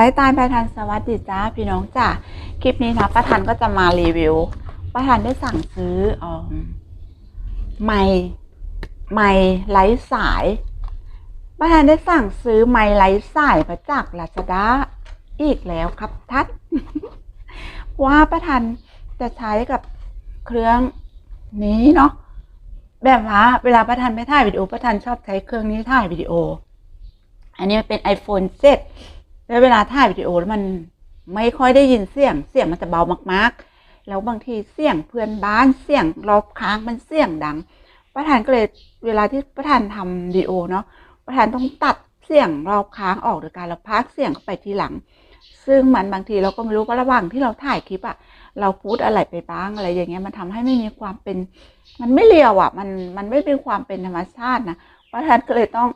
ไลฟ์ตายประธานสวัสดีจ้าพี่น้องจ้าคลิปนี้นะประธานก็จะมารีวิวประธานได้สั่งซื้ออไม้ไม้ไร้สายประธานได้สั่งซื้อไม้ไร้สายมาจากลาซาด้าอีกแล้วครับทัดว่าประธานจะใช้กับเครื่องนี้เนาะแบบว่าเวลาประธานไม่ถ่ายวิดีโอประธานชอบใช้เครื่องนี้ถ่ายวิดีโอ อันนี้เป็น iPhone 7 แล้วเวลาถ่ายวิดีโอแล้วมันไม่ค่อยได้ยินเสียง เสียงมันจะเบามากๆ แล้วบางทีเสียงเพื่อนบ้านเสียงรอบข้างมันเสียงดัง ประธานก็เลยเวลาที่ประธานทำวิดีโอเนาะประธานต้องตัดเสียงรอบค้างออกโดยการเราพากเสียงเข้าไปทีหลัง ซึ่งมันบางทีเราก็ไม่รู้ว่าระหว่างที่เราถ่ายคลิปอะเราพูดอะไรไปบ้างอะไรอย่างเงี้ยมันทำให้ไม่มีความเป็น มันไม่เรียวอะมันมันไม่เป็นความเป็นธรรมชาตินะประธานก็เลยต้อง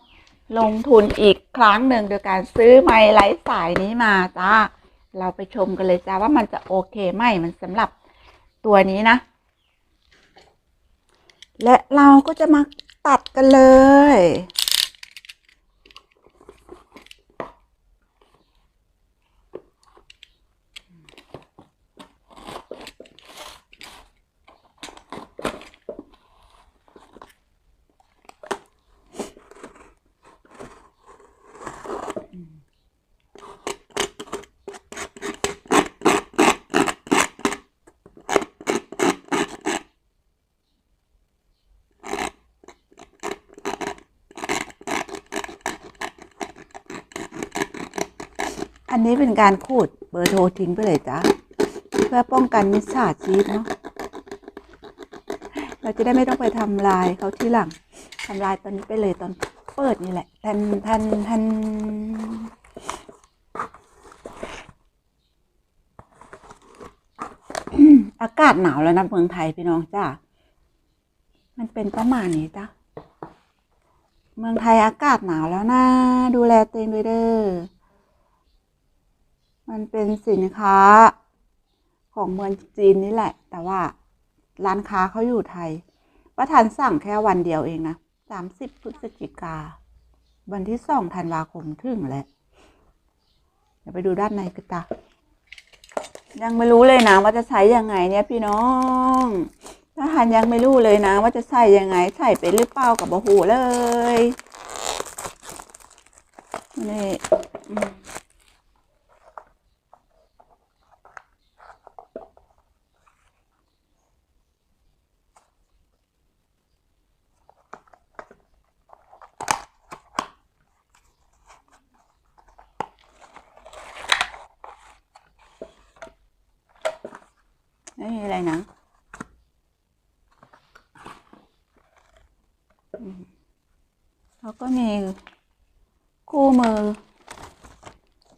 ลงทุนอีกครั้งหนึ่งโดยการซื้อไม้ไร้สายนี้มาจ้า เราไปชมกันเลยจ้าว่ามันจะโอเคไหมมันสำหรับตัวนี้นะ และเราก็จะมาตัดกันเลย อันนี้เป็นการขูดเบอร์โทรทิ้งไปเลยจ้ะเพื่อป้องกันมิจฉาชีพเนาะเราจะได้ไม่ต้องไปทำลายเขาที่หลังทำลายตอนนี้ไปเลยตอนเปิดนี่แหละทันทันทันอืมอากาศหนาวแล้วนะเมืองไทยพี่น้องจ้ามันเป็นประมาณนี้จ้ะเมืองไทยอากาศหนาวแล้วนะ ดูแลตัวเองด้วยเด้อ มันเป็นสินค้าของเมืองจีนนี่แหละ แต่ว่าร้านค้าเขาอยู่ไทย ประธานสั่งแค่วันเดียวเองนะสามสิบพฤศจิกา วันที่สองธันวาคมถึงแหละ เดี๋ยวไปดูด้านในกันจ้ะยังไม่รู้เลยนะว่าจะใช้ยังไงเนี่ยพี่น้องถ้าทานยังไม่รู้เลยนะว่าจะใส่ยังไง ใส่ไปหรือเปล่ากับบะหูเลยนี่ ไม่มีอะไรนะอืมแล้วก็มีคู่มือ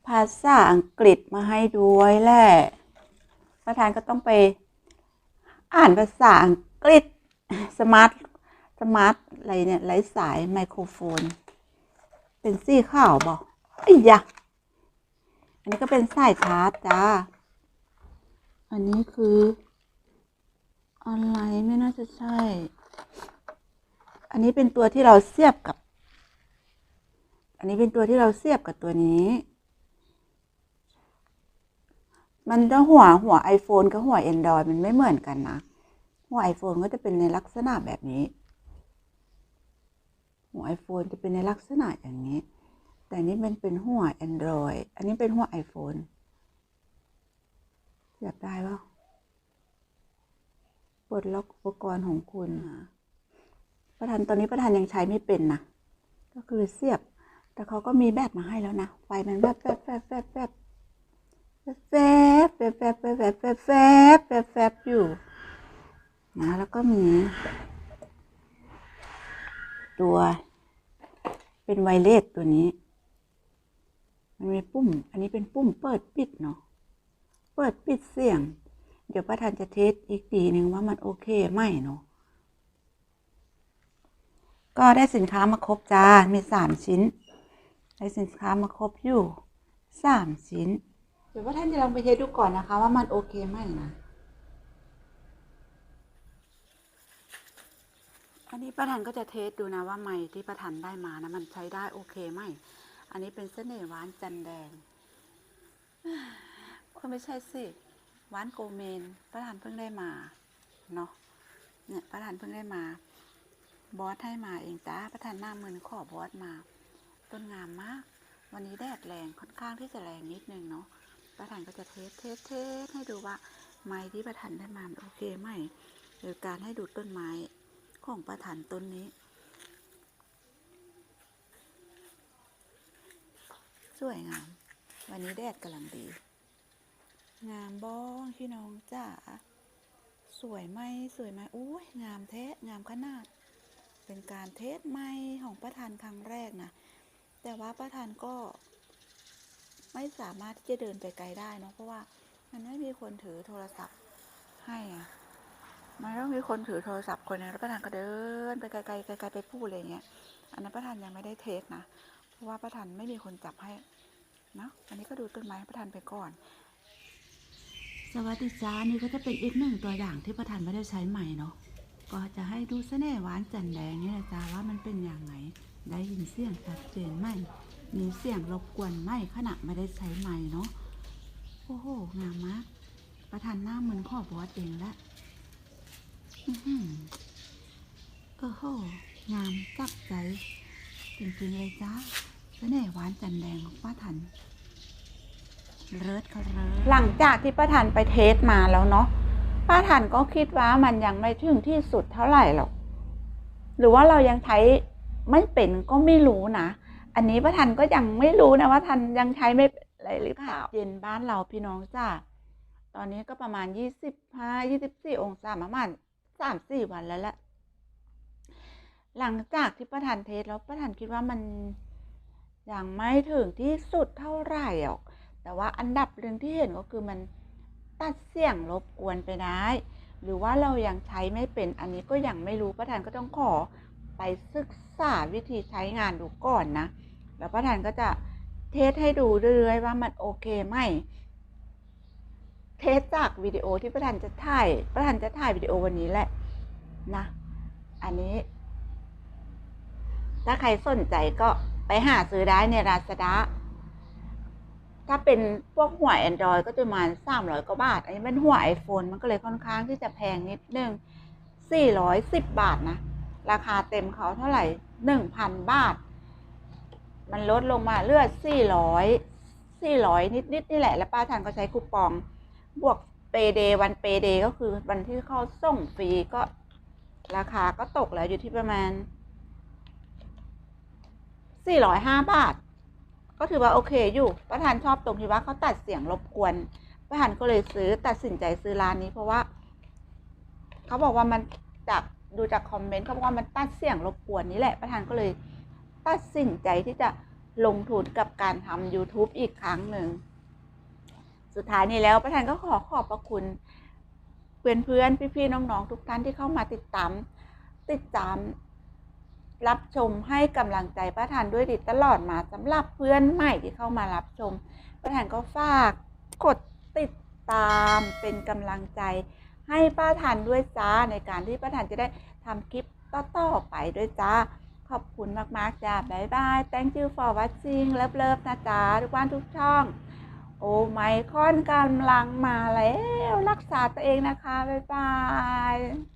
ภาษาอังกฤษมาให้ด้วยแหละประธานก็ต้องไปอ่านภาษาอังกฤษสมาร์ทสมาร์ทอะไรเนี่ยไร้สายไมโครโฟน เป็นสี่ขาวบอกไอ้ยะอันนี้ก็เป็นสายชาร์จจ้า อันนี้คือ อะไรไม่น่าจะใช่ อันนี้เป็นตัวที่เราเสียบกับ อันนี้เป็นตัวที่เราเสียบกับตัวนี้ มันจะหัวหัว iPhone กับหัว Android มันไม่เหมือนกันนะ หัว iPhone ก็จะเป็นในลักษณะแบบนี้ หัว iPhone จะเป็นในลักษณะอย่างนี้ แต่นนี้มันเป็นหัว Android อันนี้เป็นหัว iPhone เสียบได้ป่ะปลดล็อกอุปกรณ์ของคุณนะประธานตอนนี้ประธานยังใช้ไม่เป็นนะ ก็คือเสียบ แต่เขาก็มีแบตมาให้แล้วนะ ไฟมันแวบแวบแวบแวบแวบแวบแวบแวบแวบแวบแวบแวบแวบแบบอยู่นะแล้วก็มี ตัว เป็นไวเลสตัวนี้ มันมีปุ่ม อันนี้เป็นปุ่มเปิดปิดเนาะ เปิดปิดเสียง เดี๋ยวประธานจะเทสอีกทีหนึ่งว่ามันโอเคไหมเนาะก็ได้สินค้ามาครบจ้า มีสามชิ้น ได้สินค้ามาครบอยู่สามชิ้น เดี๋ยวว่าท่านจะลองไปเทสดูก่อนนะคะ ว่ามันโอเคไหมนะ อันนี้ประธานก็จะเทสดูนะว่าไม้ที่ประธานได้มานะมันใช้ได้โอเคไหม อันนี้เป็นเสน่ห์หวานจันแดง ก็ไม่ใช่สิวานโกเมนประธานเพิ่งได้มาเนาะเนี่ยประธานเพิ่งได้มา บอสให้มาเองจ้าประธานหน้ามืนขอบอสมา ต้นงามมาก วันนี้แดดแรงค่อนข้างที่จะแรงนิดนึงเนาะประธานก็จะเทสเทสเทสให้ดูว่าไม้ที่ประธานได้มาโอเคไหมหรือการให้ดูต้นไม้ของประธานต้นนี้ สวยงาม วันนี้แดดกำลังดี งามบ้องพี่น้องจ้าสวยไหมสวยไหมอุ้ยงามแท้งามขนาด เป็นการเทสไม้ของประธานครั้งแรกนะแต่ว่าประธานก็ ไม่สามารถที่จะเดินไปไกลได้เนอะเพราะว่ามันไม่มีคนถือโทรศัพท์ให้อะมันต้องมีคนถือโทรศัพท์คนนึงแล้วประธานก็เดินไปไกลๆไกลๆไปพูดอะไรอย่างเงี้ยอันนั้นประธานยังไม่ได้เทสนะเพราะว่าประธานไม่มีคนจับให้เนะอันนี้ก็ดูต้นไม้ประธานไปก่อน สวัสดีจ้านี่ก็จะเป็นอีกหนึ่งตัวอย่างที่ประธานไม่ได้ใช้ใหม่เนาะก็จะให้ดูเสน่ห์หวานจันแดงนี่นะจ๊ะว่ามันเป็นอย่างไงได้ยินเสียงชัดเจนไหมมีเสียงรบกวนไหมขณะไม่ได้ใช้ไม้เนาะโอ้โหงามมากประธานหน้าเหมือนขอบอสเองละอื้อหือโอ้โหงามจับใจจริงๆเลยจ้าเสน่ห์หวานจันแดงของป้าทัน เลิศเขาเลิศหลังจากที่ป้าทันไปเทสมาแล้วเนาะป้าทันก็คิดว่ามันยังไม่ถึงที่สุดเท่าไหร่หรอก หรือว่าเรายังใช้ไม่เป็นก็ไม่รู้นะ อันนี้ป้าทันก็ยังไม่รู้นะว่าทันยังใช้ไม่เป็นอะไรหรือเปล่าเย็นบ้านเราพี่น้องจ้าตอนนี้ก็ประมาณยี่สิบห้ายี่สิบสี่องศาประมาณสามสี่วันแล้วแหละหลังจากที่ประธานเทสแล้วประธานคิดว่ามันยังไม่ถึงที่สุดเท่าไหร่หรอก แต่ว่าอันดับหนึ่งที่เห็นก็คือมันตัดเสียงรบกวนไปได้หรือว่าเรายังใช้ไม่เป็นอันนี้ก็ยังไม่รู้ประธานก็ต้องขอไปศึกษาวิธีใช้งานดูก่อนนะ แล้วประธานก็จะเทสให้ดูเรื่อยๆว่ามันโอเคไหมเทสจากวิดีโอที่ประธานจะถ่ายประธานจะถ่ายวิดีโอวันนี้แหละนะ อันนี้ ถ้าใครสนใจก็ไปหาซื้อได้ในราซาด้า ถ้าเป็นพวกหัว Android ก็จะประมาณ 300 กว่าบาท อันนี้เป็นหัว iPhone มันก็เลยค่อนข้างที่จะแพงนิดนึง 410 บาทนะ ราคาเต็มเขาเท่าไหร่ 1,000 บาท มันลดลงมาเลือด 400 400 นิดนิดนี่แหละ แล้วป้าทันก็ใช้คูปอง บวกเปเดวันเปเดก็คือวันที่เขาส่งฟรีก็ราคาก็ตกแล้วอยู่ที่ประมาณ 405 บาท ก็ถือว่าโอเคอยู่ประธานชอบตรงที่ว่าเขาตัดเสียงรบกวนประธานก็เลยซื้อตัดสินใจซื้อร้านนี้ เพราะว่าเขาบอกว่ามันจากดูจากคอมเมนต์เขาบอกว่ามันตัดเสียงรบกวนนี้แหละประธานก็เลยตัดสินใจที่จะลงทุนกับการทำ YouTube อีกครั้งหนึ่ง สุดท้ายนี้แล้วประธานก็ขอขอบพระคุณเพื่อนๆพี่ๆน้องๆ ทุกท่านที่เข้ามาติดตาม ติดตาม รับชมให้กำลังใจป้าทันด้วยดีตลอดมาสำหรับเพื่อนใหม่ที่เข้ามารับชมป้าทันก็ฝากกดติดตามเป็นกำลังใจ ให้ป้าทันด้วยจ้าในการที่ป้าทันจะได้ทำคลิปต่อๆไปด้วยจ้า ขอบคุณมากๆจ้าบ๊ายบาย thank you for watching เลิฟๆนะจ๊ะทุกวันทุกช่อง โอ้ไมคอนกำลังมาแล้ว รักษาตัวเองนะคะ บ๊ายบาย